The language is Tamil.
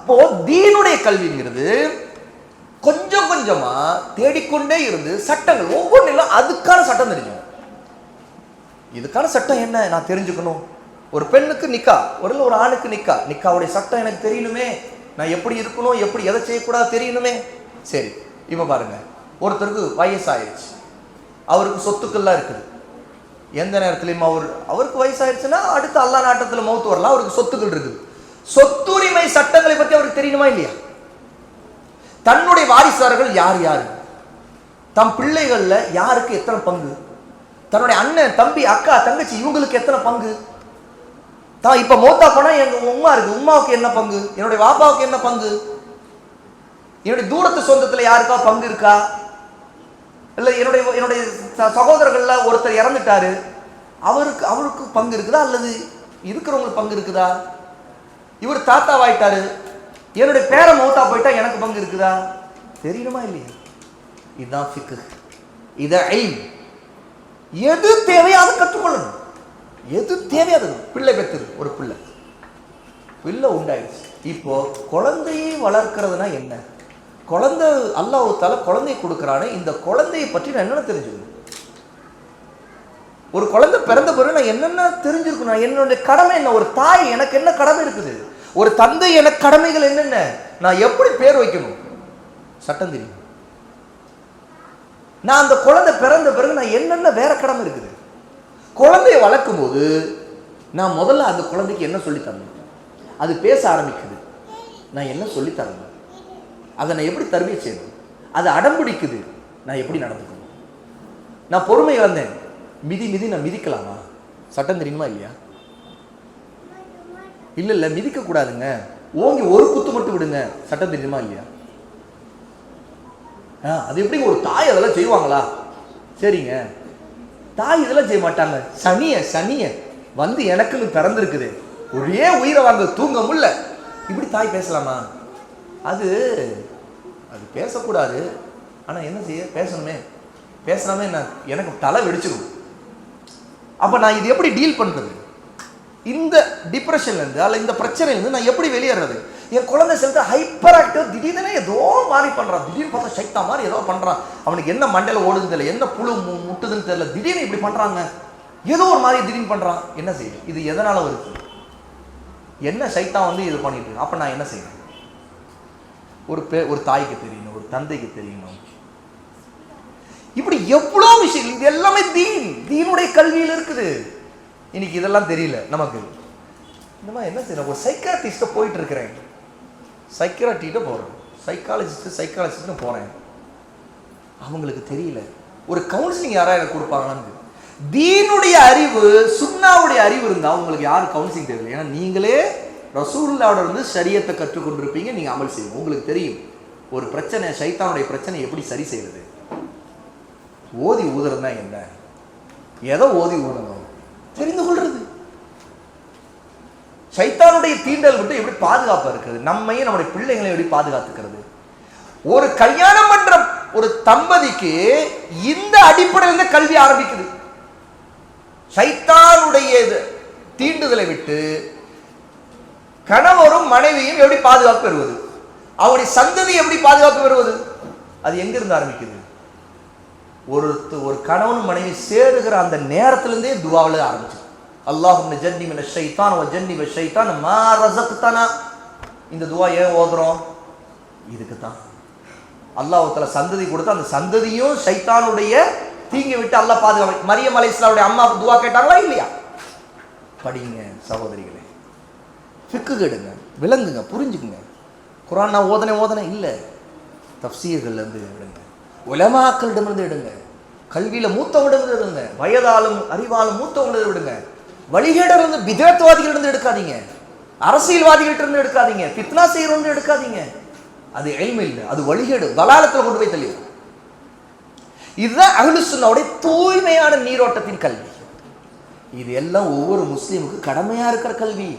அப்போ தீனுடைய கல்விங்கிறது கொஞ்சம் கொஞ்சமா தேடிக்கொண்டே இருந்து சட்டங்கள் ஒவ்வொன்றிலும் அதுக்கான சட்டம் தெரியும். இதுக்கான சட்டம் என்ன? நான் தெரிஞ்சுக்கணும். ஒரு பெண்ணுக்கு நிக்கா ஒரு ஒரு ஆணுக்கு நிக்கா. நிக்காவுடைய சட்டம் எனக்கு தெரியணுமே. நான் எப்படி இருக்கணும் எப்படி எதை செய்யக்கூடாது தெரியணுமே. சரி இப்போ பாருங்க. ஒருத்தருக்கு வயசாயிருச்சு. அவருக்கு சொத்துக்கள்லாம் இருக்குது. எந்த நேரத்துலையும் அவர் அவருக்கு வயசாயிருச்சுன்னா அடுத்த அல்லா நாட்டத்தில் மௌத்து வரலாம். அவருக்கு சொத்துக்கள் இருக்குது. சொத்துரிமை சட்டங்களை பற்றி அவருக்கு தெரியணுமா இல்லையா? தன்னுடைய வாரிசாரர்கள் யார் யார்? தம் பிள்ளைகள்ல யாருக்கு எத்தனை பங்கு? தன்னுடைய அண்ணன் தம்பி அக்கா தங்கச்சி இவங்களுக்கு எத்தனை பங்கு? தான் இப்ப மோத்தா போனா எங்க உம்மா இருக்கு. உம்மாவுக்கு என்ன பங்கு? என்னுடைய வாப்பாவுக்கு என்ன பங்கு? என்னுடைய தூரத்து சொந்தத்துல யாருக்கா பங்கு இருக்கா? இல்ல என்னுடைய என்னுடைய ச- சகோதரர்கள்ல ஒருத்தர் இறந்துட்டாரு. அவருக்கு அவருக்கு பங்கு இருக்குதா? அல்லது இருக்கிறவங்களுக்கு பங்கு இருக்குதா? இவர் தாத்தாவாயிட்டாரு என்னுடைய பேரை மௌத்தா போயிட்டா எனக்கு பங்கு இருக்குதா? தெரியணுமா இல்லையா? இதுதான் சிக்கு இத ஐம் எது தேவையோ அதை கற்றுக்கொள்ளணும். எது தேவையோ அது பிள்ளை பெற்றது ஒரு பிள்ளை. பிள்ளை உண்டாயிடுச்சு. இப்போ குழந்தையை வளர்க்கிறதுனா என்ன? குழந்தை அல்லாஹ்வுத்தால குழந்தையை கொடுக்குறானே இந்த குழந்தையை பற்றி நான் என்னென்ன தெரிஞ்சுக்கணும்? ஒரு குழந்தை பிறந்த பிறகு நான் என்னென்ன தெரிஞ்சிருக்கணும் என்னுடைய கடமை என்ன? ஒரு தாய் எனக்கு என்ன கடமை இருக்குது? ஒரு தந்தை எனக்கு கடமைகள் என்னென்ன? நான் எப்படி பேர் வைக்கணும்? சட்டம் தெரியும். நான் அந்த குழந்தை பிறந்த பிறகு நான் என்னென்ன வேற கடமை இருக்குது? குழந்தைய வளர்க்கும் போது நான் முதல்ல அந்த குழந்தைக்கு என்ன சொல்லித்தரணும் அது பேச ஆரம்பிக்குது. நான் என்ன சொல்லித்தரணும் அதை நான் எப்படி தருவிய செய்யணும்? அது அடம்பிடிக்குது. நான் எப்படி நடந்துக்கணும்? நான் பொறுமை இழந்தேன். மிதி மிதி நான் மிதிக்கலாமா? சட்டம் தெரியுமா இல்லையா? இல்லை இல்லை மிதிக்க கூடாதுங்க ஓங்கி ஒரு குத்து மட்டும் விடுங்க. சட்டம் தெரியுமா இல்லையா? ஆ, அது எப்படி ஒரு தாய் அதெல்லாம் செய்வாங்களா? சரிங்க. தாய் இதெல்லாம் செய்ய மாட்டாங்க. சனிய சனிய வந்து எனக்குன்னு பிறந்திருக்குது. ஒரே உயிரை வாங்க தூங்க முடியல. இப்படி தாய் பேசலாமா? அது அது பேசக்கூடாது. ஆனால் என்ன செய்ய? பேசணுமே. பேசலாமே நான் எனக்கு தலை வெடிச்சிடும் அப்போ நான் இது எப்படி டீல் பண்ணுறது இந்த டிப்ரெஷன்லேருந்து அல்ல இந்த பிரச்சனையிலேருந்து நான் எப்படி வெளியேறது? என் குழந்தை செலுத்த ஹைப்பர் ஆக்டிவ் திடீர்னு ஏதோ மாதிரி பண்ணுறான் திடீர்னு பார்த்தா சைத்தா மாதிரி ஏதோ பண்ணுறான் அவனுக்கு என்ன மண்டையில் ஓடுதுன்னு தெரியல என்ன புழு மு- முட்டுதுன்னு தெரியல திடீர்னு இப்படி பண்ணுறாங்க ஏதோ ஒரு மாதிரி திடீர்னு பண்ணுறான் என்ன செய்யுது? இது எதனால் வருது? என்ன சைத்தா வந்து இது பண்ணிட்டு இருக்கு? அப்போ நான் என்ன செய்யணும் ஒரு பே ஒரு தாய்க்கு தெரியணும் ஒரு தந்தைக்கு தெரியணும். இப்படி எவ்வளோ விஷயம் இது எல்லாமே தீன். தீனுடைய கல்வியில் இருக்குது. இன்னைக்கு இதெல்லாம் தெரியல நமக்கு. இந்த மாதிரி என்ன செய்யணும்? ஒரு சைக்காட்டிஸ்ட்டை போயிட்டு இருக்கிறேன். சைக்காட்டிகிட்ட போகிறேன் சைக்காலஜிஸ்ட்டு சைக்காலஜிஸ்ட்னு போகிறேன் அவங்களுக்கு தெரியல. ஒரு கவுன்சிலிங் யாராக எனக்கு கொடுப்பாங்கன்னு தீனுடைய அறிவு சுன்னாவுடைய அறிவு இருந்தால் உங்களுக்கு யாரும் கவுன்சிலிங் தெரியல ஏன்னா நீங்களே ரசூல்லாவோட இருந்து சரியத்தை கற்றுக்கொண்டிருப்பீங்க நீங்கள் அமல் செய்வீங்க உங்களுக்கு தெரியும். ஒரு பிரச்சனை சைத்தானுடைய பிரச்சனை எப்படி சரி செய்கிறது ஓதி ஊதுறதுனா என்ன? எதை ஓதி ஊதணும்? தெரிந்து கொள்றது. சைத்தானுடைய தீண்டல் விட்டு எப்படி பாதுகாப்பா இருக்கிறது? நம்மையும் நம்முடைய பிள்ளைங்களையும் எப்படி பாதுகாத்துக்கிறது? ஒரு கல்யாணம் பண்ற ஒரு தம்பதிக்கு இந்த அடிப்படையில் கல்வி ஆரம்பிக்குது. சைத்தானுடைய இது தீண்டுதலை விட்டு கணவரும் மனைவியும் எப்படி பாதுகாப்பு பெறுவது? அவருடைய சந்ததி எப்படி பாதுகாப்பு பெறுவது? அது எங்கிருந்து ஆரம்பிக்குது? ஒரு ஒரு கணவன் மனைவி சேருகிற அந்த நேரத்துலேருந்தே துவாவில் ஆரம்பிச்சு அல்லாஹும் ஜன்னி மின ஷைத்தான் வ ஜன்னி ஷைத்தான் மா ரஸக்தனா. இந்த துவா ஏன் ஓதுறோம்? இதுக்கு தான் அல்லாஹத்தில் சந்ததி கொடுத்து அந்த சந்ததியும் ஷைத்தானுடைய தீங்கி விட்டு அல்லா பாதுகாப்பு மரியம் அலைஹிஸ்ஸலாமுடைய அம்மா துவா கேட்டாங்களா இல்லையா? படிங்க சகோதரிகளே. ஃபிக்கு கெடுங்க விளங்குங்க புரிஞ்சுக்குங்க. குரான் நான் ஓதனை ஓதனை இல்லை. தப்சீர்கள்லேருந்து எடுங்க உலமாக்களிடமிருந்து எடுங்க. கல்வியில் மூத்தவங்களிடமிருந்து எடுங்க. வயதாலும் அறிவாலும் மூத்தவங்களிடம் எடுங்க. வழிகேடர்ந்து விதத்துவாதிகளிடம் எடுக்காதீங்க. அரசியல்வாதிகள்டிருந்து எடுக்காதீங்க. பித்னா செய்கிறவங்க எடுக்காதீங்க. அது எளிமை இல்லை. அது வழிகேடு வலாலத்தில் கொண்டு போய் தெளிவு இதுதான் அகலுசுன்னாவுடைய தூய்மையான நீரோட்டத்தின் கல்வி. இது எல்லாம் ஒவ்வொரு முஸ்லீமுக்கு கடமையாக இருக்கிற கல்வி.